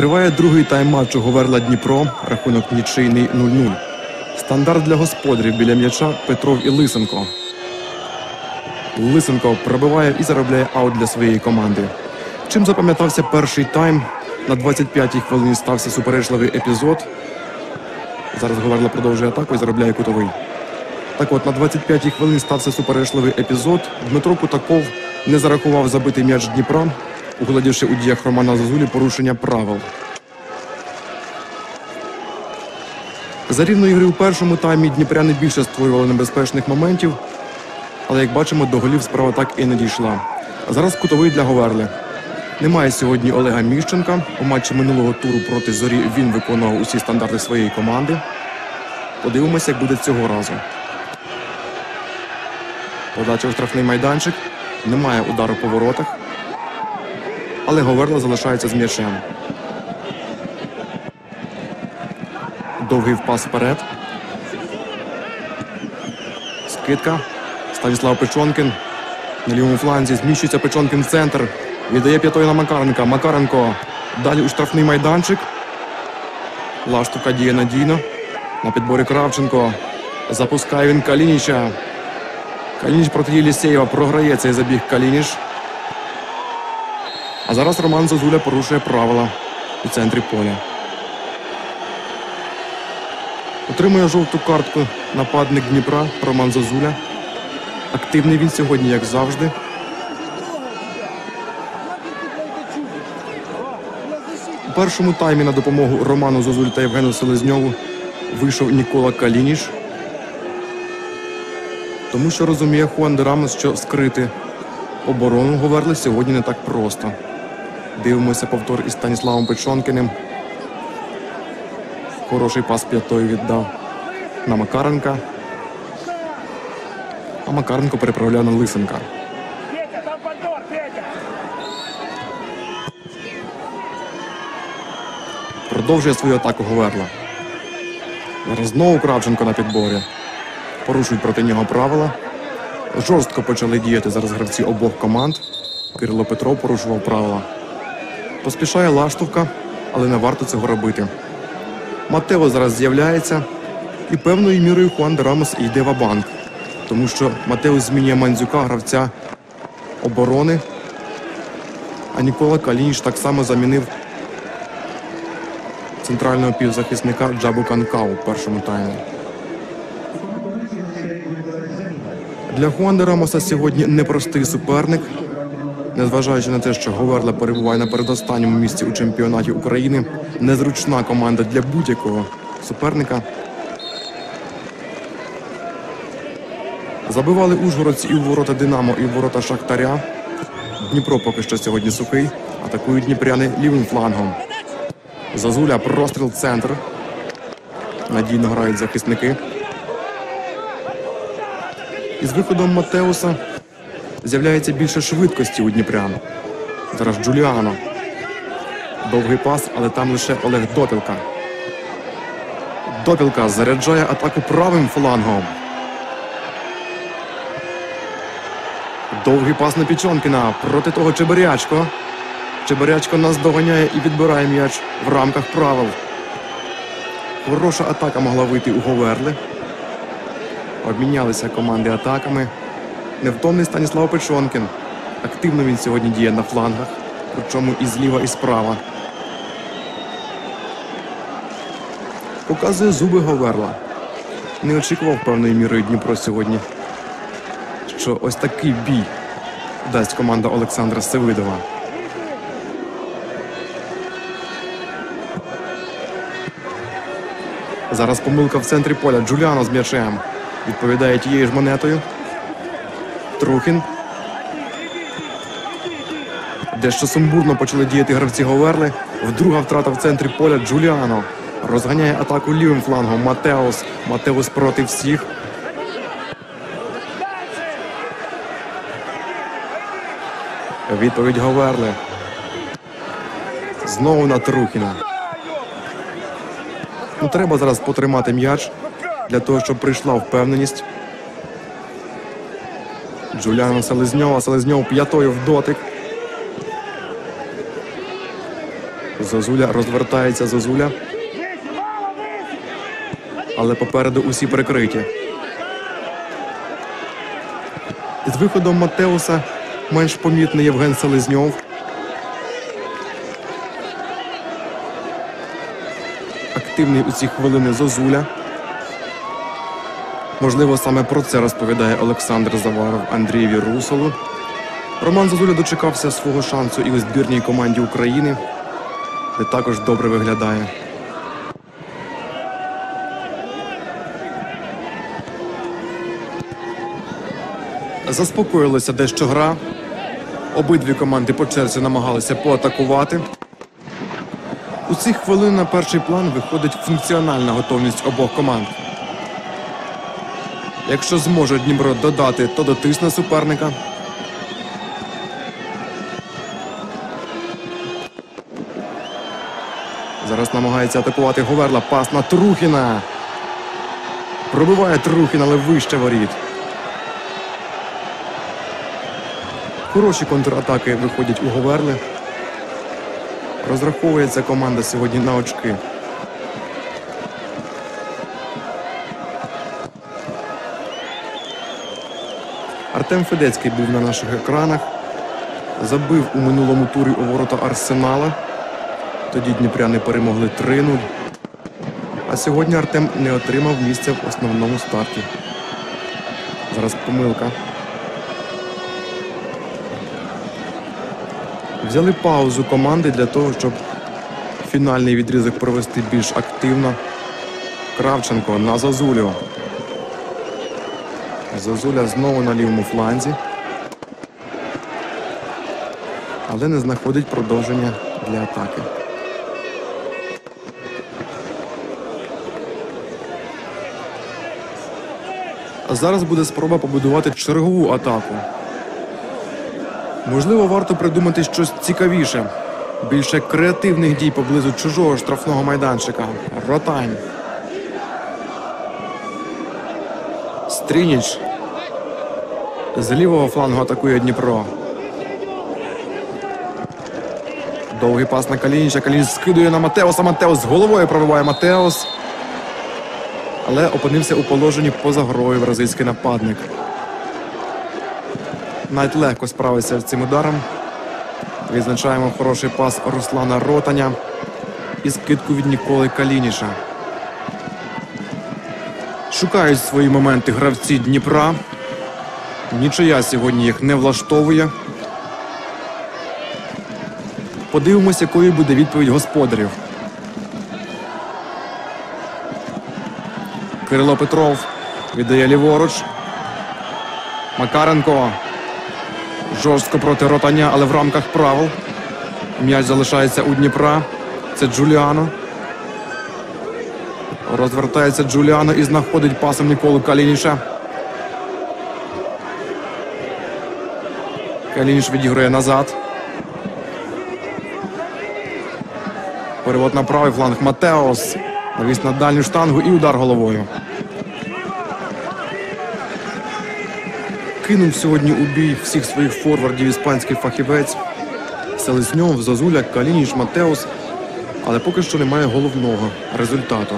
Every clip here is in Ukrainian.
Триває другий тайм матчу Говерла Дніпро. Рахунок нічийний 0-0. Стандарт для господарів біля м'яча Петров і Лисенко. Лисенко пробиває і заробляє аут для своєї команди. Чим запам'ятався перший тайм? На 25-й хвилині стався суперечливий епізод. Зараз Говерла продовжує атаку і заробляє кутовий. Так от, на 25-й хвилині стався суперечливий епізод. Дмитро Кутаков не зарахував забитий м'яч Дніпра, угладівши у діях Романа Зозулі порушення правил. За рівної гри у першому таймі дніпряни більше створювали небезпечних моментів, але як бачимо, до голів справа так і не дійшла. Зараз кутовий для Говерли. Немає сьогодні Олега Міщенка. У матчі минулого туру проти зорі він виконував усі стандарти своєї команди. Подивимося, як буде цього разу. Подача у штрафний майданчик. Немає удару по воротах. Але Говерла залишається з м'ячем. Довгий впас вперед. Скидка. Станіслав Печонкін. На лівому фланзі зміщується Печонкін в центр. Віддає п'ятою на Макаренка. Макаренко. Далі у штрафний майданчик. Лаштука діє надійно. На підборі Кравченко. Запускає він Калініча. Калініч проти Єлісєєва програє цей забіг Калініш. А зараз Роман Зозуля порушує правила у центрі поля. Отримує жовту картку нападник Дніпра Роман Зозуля. Активний він сьогодні, як завжди. У першому таймі на допомогу Роману Зозулі та Євгену Селезньову вийшов Нікола Калініш. Тому що розуміє Хуан де Рамос, що скрити оборону Говерли сьогодні не так просто. Дивимося повтор із Станіславом Печонкіним. Хороший пас п'ятою віддав на Макаренка. А Макаренко переправляє на Лисенка. Продовжує свою атаку Говерла. Зараз знову Кравченко на підборі. Порушують проти нього правила. Жорстко почали діяти зараз гравці обох команд. Кирило Петров порушував правила. Поспішає Лаштовка, але не варто цього робити. Матео зараз з'являється, і певною мірою Хуан де йде в банк тому що Матео змінює Мандзюка, гравця оборони, а Нікола Калініш так само замінив центрального півзахисника Джабу Канкау в першому таймі. Для Хуан Рамоса сьогодні непростий суперник. Незважаючи на те, що Говерла перебуває на передостанньому місці у чемпіонаті України, незручна команда для будь-якого суперника. Забивали ужгородці і у ворота Динамо, і у ворота Шахтаря. Дніпро поки що сьогодні сухий. Атакують дніпряни лівим флангом. Зазуля простріл центр. Надійно грають захисники. Із виходом Матеуса з'являється більше швидкості у Дніпрян. Зараз Джуліано. Довгий пас, але там лише Олег Допілка. Допілка заряджає атаку правим флангом. Довгий пас на Пічонкіна. Проти того Чебирячко. Чебирячко нас доганяє і відбирає м'яч в рамках правил. Хороша атака могла вийти у Говерли. Обмінялися команди атаками. Невтомний Станіслав Печонкін. Активно він сьогодні діє на флангах, причому і зліва, і справа. Показує зуби Говерла. Не очікував певною мірою Дніпро сьогодні що ось такий бій дасть команда Олександра Севидова. Зараз помилка в центрі поля. Джуліано з м'ячем. Відповідає тією ж монетою. Трухін. Дещо сумбурно почали діяти гравці Говерли. Вдруга втрата в центрі поля Джуліано. Розганяє атаку лівим флангом. Матеус. Матеус проти всіх. Відповідь Говерли. Знову на Трухіна. Ну, треба зараз потримати м'яч для того, щоб прийшла впевненість. Джуліано Селезньова. Селезньов п'ятою в дотик. Зозуля розвертається Зозуля, але попереду усі прикриті. З виходом Матеуса менш помітний Євген Селезньов. Активний у ці хвилини Зозуля. Можливо, саме про це розповідає Олександр Заваров Андрієві Русолу. Роман Зозуля дочекався свого шансу і у збірній команді України, де також добре виглядає. Заспокоїлася дещо гра. Обидві команди по черзі намагалися поатакувати. У ці хвилини на перший план виходить функціональна готовність обох команд. Якщо зможе Дніпро додати, то дотисне суперника. Зараз намагається атакувати Говерла. Пас на Трухіна. Пробиває Трухін, але вище воріт. Хороші контратаки виходять у Говерли. Розраховується команда сьогодні на очки. Артем Федецький був на наших екранах. Забив у минулому турі у ворота Арсенала. Тоді дніпряни перемогли 3-0. А сьогодні Артем не отримав місця в основному старті. Зараз помилка. Взяли паузу команди для того, щоб фінальний відрізок провести більш активно. Кравченко на Зазулю. Зазуля знову на лівому фланзі. Але не знаходить продовження для атаки. А зараз буде спроба побудувати чергову атаку. Можливо, варто придумати щось цікавіше. Більше креативних дій поблизу чужого штрафного майданчика. Ротань. Стрініч. З лівого флангу атакує Дніпро. Довгий пас на Калініча. Калініч скидує на Матеоса. Матеос з головою пробиває Матеос. Але опинився у положенні поза грою бразильський нападник. Навіть легко справився з цим ударом. Відзначаємо хороший пас Руслана Ротаня і скидку від Ніколи Калініша. Шукають свої моменти гравці Дніпра. Нічия сьогодні їх не влаштовує. Подивимось, якою буде відповідь господарів. Кирило Петров віддає ліворуч. Макаренко. Жорстко проти ротаня, але в рамках правил. М'яч залишається у Дніпра. Це Джуліано. Розвертається Джуліано і знаходить пасом Ніколу Калініша. Калініш відігрує назад. Перевод на правий фланг Матеос. Навіс на дальню штангу і удар головою. Кинув сьогодні у бій всіх своїх форвардів іспанський фахівець. Селезньов, Зазуля, Калініш, Матеус. Але поки що немає головного результату.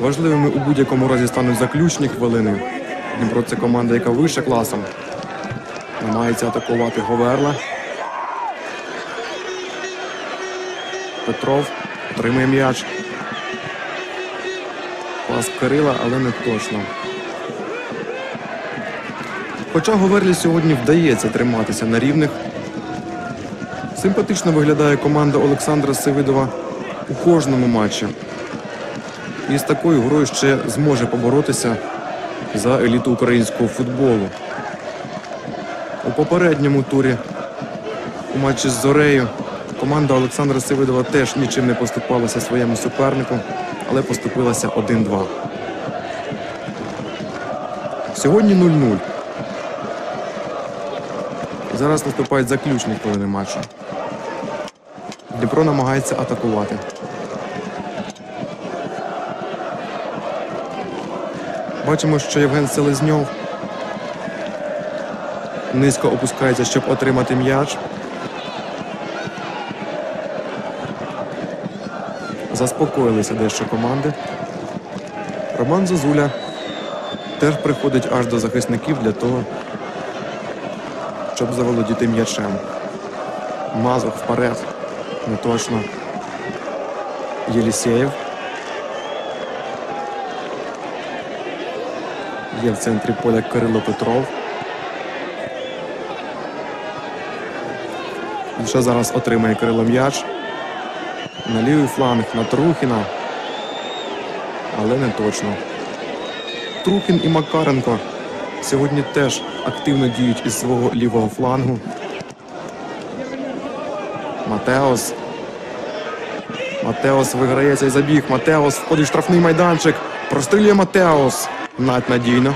Важливими у будь-якому разі стануть заключні хвилини. Дніпро це команда, яка вище класом. Намагається атакувати Говерла. Петров отримує м'яч. Пас Кирила, але не точно. Хоча Говерлі сьогодні вдається триматися на рівних. Симпатично виглядає команда Олександра Сивидова у кожному матчі. І з такою грою ще зможе поборотися за еліту українського футболу. У попередньому турі у матчі з Зорею команда Олександра Сивидова теж нічим не поступалася своєму супернику, але поступилася 1-2. Сьогодні 0-0. Зараз наступають заключні хвилини матчу. Дніпро намагається атакувати. Бачимо, що Євген Селезньов низько опускається, щоб отримати м'яч. Заспокоїлися дещо команди. Роман Зозуля теж приходить аж до захисників для того, щоб заволодіти м'ячем. Мазух вперед. Не точно. Єлісєєв. Є в центрі поля Кирило Петров. Вже зараз отримає Кирило м'яч. На лівий фланг на Трухіна. Але не точно. Трухін і Макаренко сьогодні теж активно діють із свого лівого флангу. Матеос. Матеос виграє цей забіг. Матеос входить в штрафний майданчик. Прострілює Матеос. Надь надійно.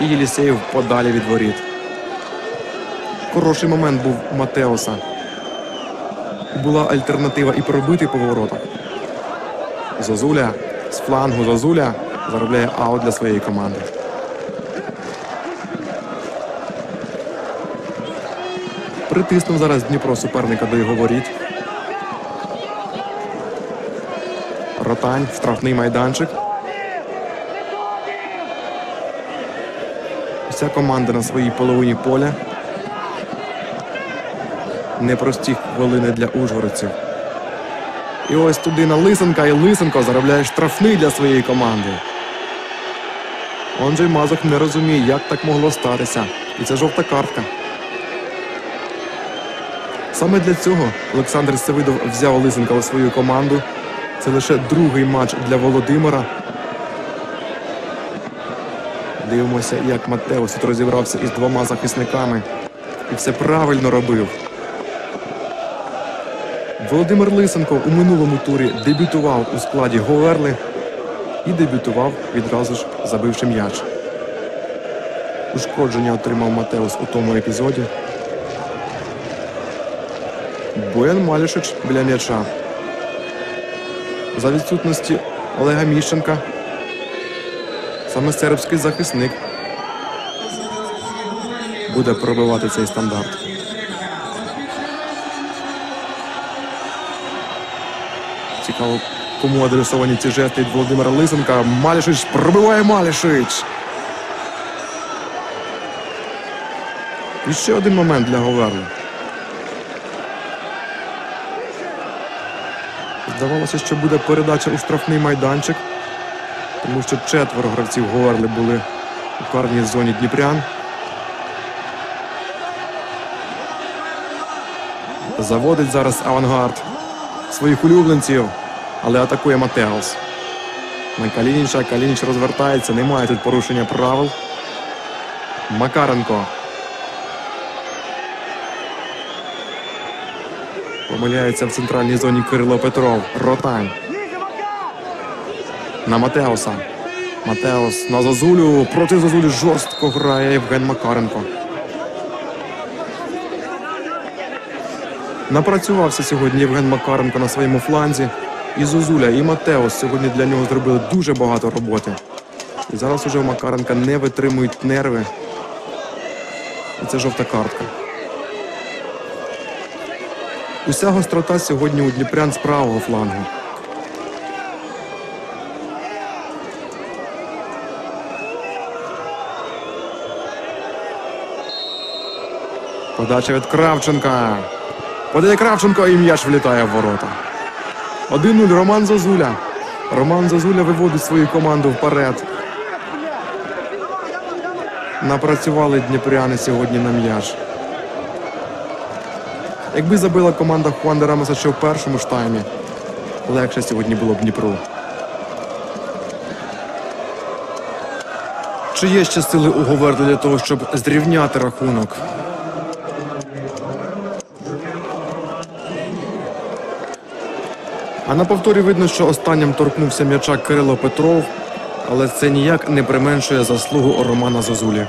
І Єлісеєв подалі від воріт. Хороший момент був Матеоса. Була альтернатива і пробити по. Зозуля з флангу Зозуля заробляє аут для своєї команди. Притиснув зараз Дніпро суперника до його воріт. Ротань, штрафний майданчик. Вся команда на своїй половині поля. Непрості хвилини для ужгородців. І ось туди на Лисенка, і Лисенко заробляє штрафний для своєї команди. Онджей Мазух не розуміє, як так могло статися. І це жовта картка. Саме для цього Олександр Севидов взяв Лисенка у свою команду. Це лише другий матч для Володимира. Дивимося, як Матеус тут розібрався із двома захисниками. І все правильно робив. Володимир Лисенко у минулому турі дебютував у складі Говерли і дебютував відразу ж забивши м'яч. Ушкодження отримав Матеус у тому епізоді. Боян Малішич біля м'яча. За відсутності Олега Міщенка. Саме сербський захисник буде пробивати цей стандарт. Цікаво, кому адресовані ці жести від Володимира Лисенка. Малішич пробиває Малішич. І ще один момент для Говерли. Здавалося, що буде передача у штрафний майданчик, тому що четверо гравців Говерли були у карній зоні Дніпрян. Заводить зараз авангард своїх улюбленців, але атакує Матеус. На Калініча. Калініч розвертається, немає тут порушення правил. Макаренко. Помиляється в центральній зоні Кирило Петров. Ротань. На Матеуса. Матеус на Зозулю. Проти Зозулі жорстко грає Євген Макаренко. Напрацювався сьогодні Євген Макаренко на своєму фланзі. І Зозуля, і Матеус сьогодні для нього зробили дуже багато роботи. І зараз уже у Макаренка не витримують нерви. І це жовта картка. Уся гострота сьогодні у Дніпрян з правого флангу. Подача від Кравченка. Подає Кравченко і м'яч влітає в ворота. 1-0 Роман Зозуля. Роман Зозуля виводить свою команду вперед. Напрацювали дніпряни сьогодні на м'яч. Якби забила команда Хуанда Рамоса ще в першому ж таймі, легше сьогодні було б Дніпру. Чи є ще сили у Говерли для того, щоб зрівняти рахунок? А на повторі видно, що останнім торкнувся м'яча Кирило Петров, але це ніяк не применшує заслугу Романа Зозулі.